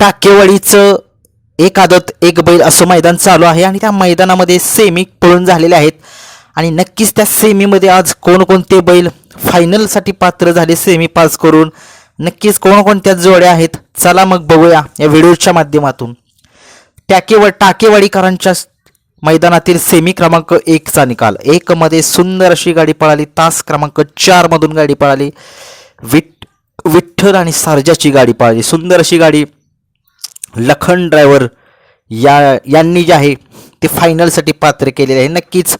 टाकेवाडीचं एक आदत एक बैल असं मैदान चालू आहे आणि त्या मैदानामध्ये सेमी पळून झालेले आहेत. आणि नक्कीच त्या सेमीमध्ये आज कोणकोणते बैल फायनलसाठी पात्र झाले सेमी पास करून. नक्कीच कोणकोणत्या जोड्या आहेत? चला मग बघूया या व्हिडिओच्या माध्यमातून. टाकेव टाकेवाडीकरांच्या मैदानातील सेमी क्रमांक एकचा निकाल. एकमध्ये सुंदर अशी गाडी पळाली तास क्रमांक चारमधून गाडी पळाली. विठ विठ्ठल आणि सारजाची गाडी पळाली. सुंदर अशी गाडी लखन ड्रायव्हर या यांनी जे आहे ते फायनलसाठी पात्र केलेले आहे. नक्कीच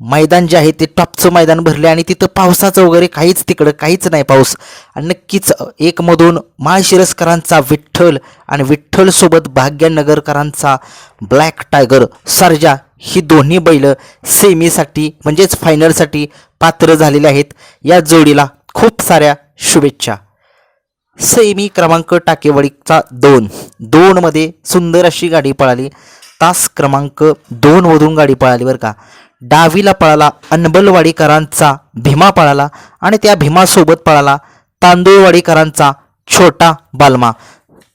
मैदान जे आहे ते टॉपचं मैदान भरले आणि तिथं पावसाचं वगैरे काहीच तिकडं काहीच नाही पाऊस. आणि नक्कीच एकमधून माळशिरसकरांचा विठ्ठल आणि विठ्ठलसोबत भाग्यनगरकरांचा ब्लॅक टायगर सर्जा ही दोन्ही बैलं सेमीसाठी म्हणजेच फायनलसाठी पात्र झालेले आहेत. या जोडीला खूप साऱ्या शुभेच्छा. सेमी क्रमांक टाकेवाडीचा दोन. दोनमध्ये सुंदर अशी गाडी पळाली. तास क्रमांक दोनमधून गाडी पळाली बरं का. डावीला पळाला अनबलवाडीकरांचा भीमा पळाला आणि त्या भीमासोबत पळाला तांदूळवाडीकरांचा छोटा बालमा.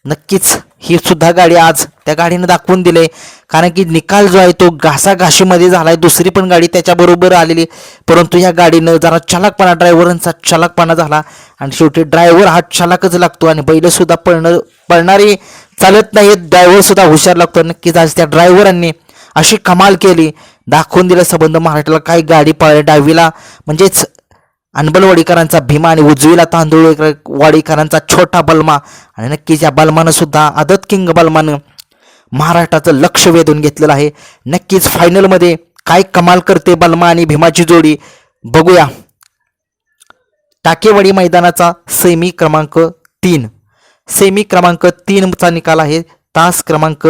नक्कीच ही सुद्धा गाडी आज त्या गाडीनं दाखवून दिले. कारण की निकाल जो आहे तो घासाघाशीमध्ये झाला आहे दुसरी पण गाडी त्याच्याबरोबर आलेली. परंतु ह्या गाडीनं जरा चालकपणा ड्रायव्हरांचा चालकपणा झाला. आणि शेवटी ड्रायव्हर हा चालकच लागतो आणि बैलसुद्धा पळणं पळणारी चालत नाहीत. ड्रायव्हरसुद्धा हुशार लागतो. नक्कीच आज त्या ड्रायव्हरांनी अशी कमाल केली. दाखवून दिलं संबंध. महाराष्ट्राला काही गाडी पळाली डावीला. म्हणजेच अनबलवाडीकरांचा भीमा आणि उजवीला तांदूळ वाडीकरांचा छोटा बलमा आणि नक्कीच या बलमानं सुद्धा आदत किंग बलमानं महाराष्ट्राचं लक्ष वेधून घेतलेलं आहे. नक्कीच फायनलमध्ये काय कमाल करते बलमा आणि भीमाची जोडी. बघूया. टाकेवाडी मैदानाचा सेमी क्रमांक तीन. सेमी क्रमांक तीनचा निकाल आहे. तास क्रमांक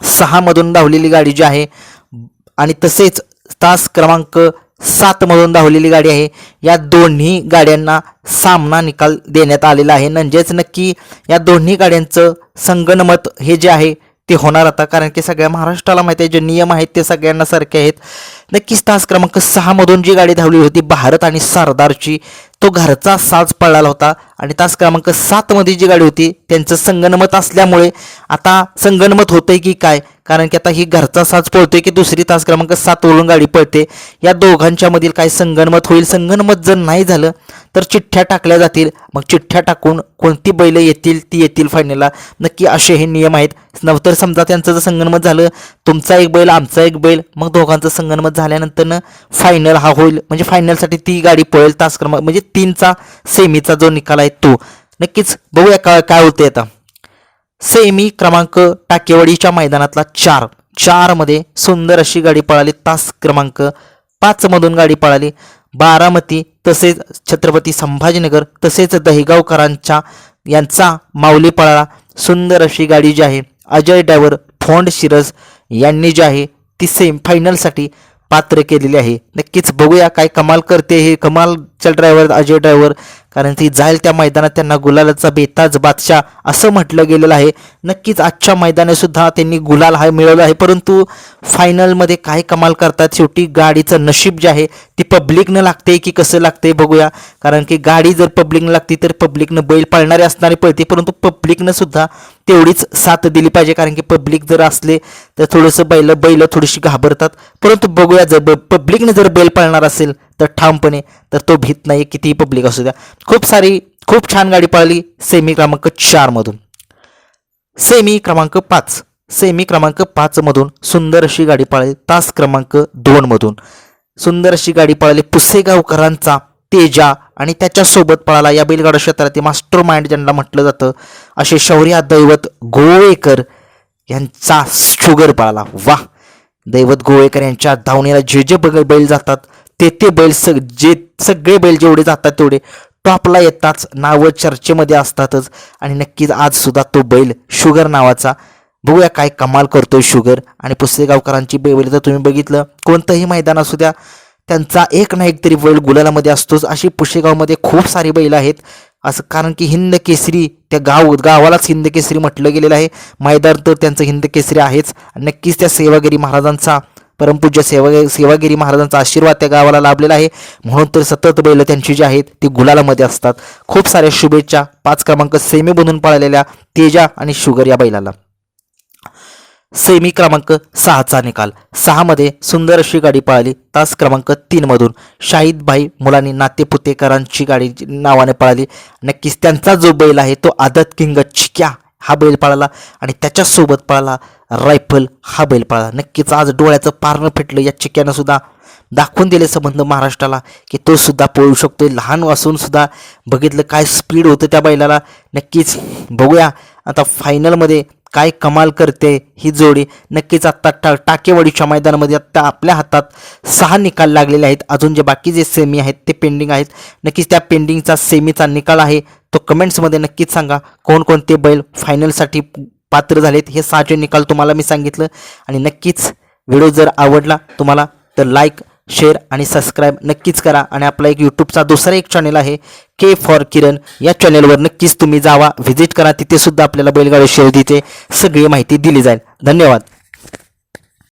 सहामधून धावलेली गाडी जी आहे. आणि तसेच तास क्रमांक सातमधून धावलेली गाडी आहे. या दोन्ही गाड्यांना सामना निकाल देण्यात आलेला आहे. म्हणजेच नक्की या दोन्ही गाड्यांचं संगणमत हे जे आहे ते होणार आता. कारण की सगळ्या महाराष्ट्राला माहिती आहे जे नियम आहेत ते सगळ्यांना सारखे आहेत. नक्कीच तास क्रमांक सहामधून जी गाडी धावली होती भारत आणि सरदारची तो घरचा साज पळाला होता आणि तास क्रमांक सातमध्ये जी गाडी होती त्यांचं संगणमत असल्यामुळे आता संगणमत होतंय की काय? कारण की आता ही घरचा साज पळतोय की दुसरी तास क्रमांक सात वरून गाडी पळते. या दोघांच्या मधील काय संगणमत होईल? संगणमत जर नाही झालं तर चिठ्ठ्या टाकल्या जातील. मग चिठ्ठ्या टाकून कोणती बैलं येतील ती येतील फायनलला नक्की असे हे नियम आहेत. नवतर समजा त्यांचं जर संगणमत झालं तुमचा एक बैल आमचा एक बैल मग दोघांचं संगणमत झाल्यानंतर फायनल हा होईल. म्हणजे फायनलसाठी ती गाडी पळेल तास क्रमांक म्हणजे तीनचा सेमीचा जो निकाल आहे तो. नक्कीच बघूया का काय होते आता. सेमी क्रमांक टाकेवाडीच्या मैदानातला चार. चारमध्ये सुंदर अशी गाडी पळाली तास क्रमांक पाचमधून गाडी पळाली. बारामती तसेच छत्रपती संभाजीनगर तसेच दहिगावकरांच्या यांचा माऊली पळाला सुंदर अशी गाडी जी आहे अजय ड्रायव्हर फोंड शिरस यांनी जी आहे ती सेम फायनलसाठी पात्र केलेली आहे. नक्कीच बघूया काय कमाल करते हे कमाल कमालचा ड्रायव्हर अजय ड्रायव्हर कारण ती जाईल त्या मैदानात त्यांना गुलालाचा बेताज बादशाह असं म्हटलं गेलेलं आहे. नक्कीच आजच्या मैदानात सुद्धा त्यांनी गुलाल हा मिळवला आहे परंतु फायनलमध्ये काय कमाल करतात शेवटी गाडीचं नशीब जे आहे ती पब्लिकनं लागते की कसं लागते बघूया. कारण की गाडी जर पब्लिकनं लागती तर पब्लिकनं बैल पाळणारे असणारे पळते परंतु पब्लिकनं सुद्धा तेवढीच साथ दिली पाहिजे कारण की पब्लिक जर असले तर थोडंसं बैल बैल थोडीशी घाबरतात. परंतु बघूया जर पब्लिकने जर बैल पाळणार असेल तर ठामपणे तर तो भीत नाही कितीही पब्लिक असू द्या. खूप सारी खूप छान गाडी पळाली सेमी क्रमांक चारमधून सेमी क्रमांक पाच. सेमी क्रमांक पाचमधून सुंदर अशी गाडी पळाली तास क्रमांक दोनमधून सुंदर अशी गाडी पळाली पुसेगावकरांचा तेजा आणि त्याच्यासोबत पळाला या बैलगाडा क्षेत्रातील मास्टर माइंड ज्यांना म्हटलं जातं. असे शौर्या दैवत गोवेकर यांचा शुगर पळाला. वा दैवत गोवेकर यांच्या धावणीला जे जे बैल जातात ते ते बैल सग जे सगळे बैल जेवढे जातात तेवढे टॉपला येताच नावं चर्चेमध्ये असतातच. आणि नक्कीच आजसुद्धा तो बैल शुगर नावाचा. बघूया काय कमाल करतोय शुगर. आणि पुसेगावकरांची बैल तर तुम्ही बघितलं कोणतंही मैदान असू द्या त्यांचा एक ना एक तरी बैल गुलालामध्ये असतोच. अशी पुशेगावमध्ये खूप सारी बैल आहेत. असं कारण की हिंद केसरी त्या गाव गावालाच हिंद केसरी म्हटलं गेलेलं आहे. मैदान तर त्यांचं हिंद केसरी आहेच. नक्कीच त्या सेवागिरी महाराजांचा परमपूज्य सेवा सेवागिरी महाराजांचा आशीर्वाद त्या गावाला लाभलेला आहे. म्हणून तर सतत बैल त्यांची जी आहेत ती गुलालामध्ये असतात. खूप साऱ्या शुभेच्छा. पाच क्रमांक सेमी बनून पळालेल्या तेजा आणि शुगर या बैलाला. सेमी क्रमांक सहाचा निकाल. सहामध्ये सुंदर अशी गाडी पळाली. तास क्रमांक तीनमधून शाहीद भाई मुलांनी नातेपुतेकरांची गाडी नावाने पळाली. नक्कीच त्यांचा जो बैल आहे तो आदत किंग चिक्या हा बैल पळाला आणि त्याच्यासोबत पळाला रायफल हा बैल पळाला. नक्कीच आज डोळ्याचं पारणं फेटलं या चिक्यानं सुद्धा दाखवून दिले संबंध महाराष्ट्राला की तो सुद्धा पळू शकतोय. लहान असून सुद्धा बघितलं काय स्पीड होतं त्या बैलाला. नक्कीच बघूया आता फायनलमध्ये काय कमाल करते ही जोडी. नक्कीच आत्ता टा टाकेवाडीच्या मैदानामध्ये आत्ता आपल्या हातात सहा निकाल लागलेले आहेत. अजून जे बाकी जे सेमी आहेत ते पेंडिंग आहेत. नक्कीच त्या पेंडिंगचा सेमीचा निकाल आहे. तो कमेंट्समध्ये नक्कीच सांगा कोणकोणते बैल फायनलसाठी पात्र झालेत हे सहाचे निकाल तुम्हाला मी सांगितलं. आणि नक्कीच व्हिडिओ जर आवडला तुम्हाला तर लाईक शेअर आणि सबस्क्राईब नक्कीच करा. आणि आपला एक यूट्यूबचा दुसरा एक चॅनल आहे के फॉर किरण या चॅनलवर नक्कीच तुम्ही जावा व्हिजिट करा. तिथे सुद्धा आपल्याला बैलगाडी शर्यतीचे सगळी माहिती दिली जाईल. धन्यवाद.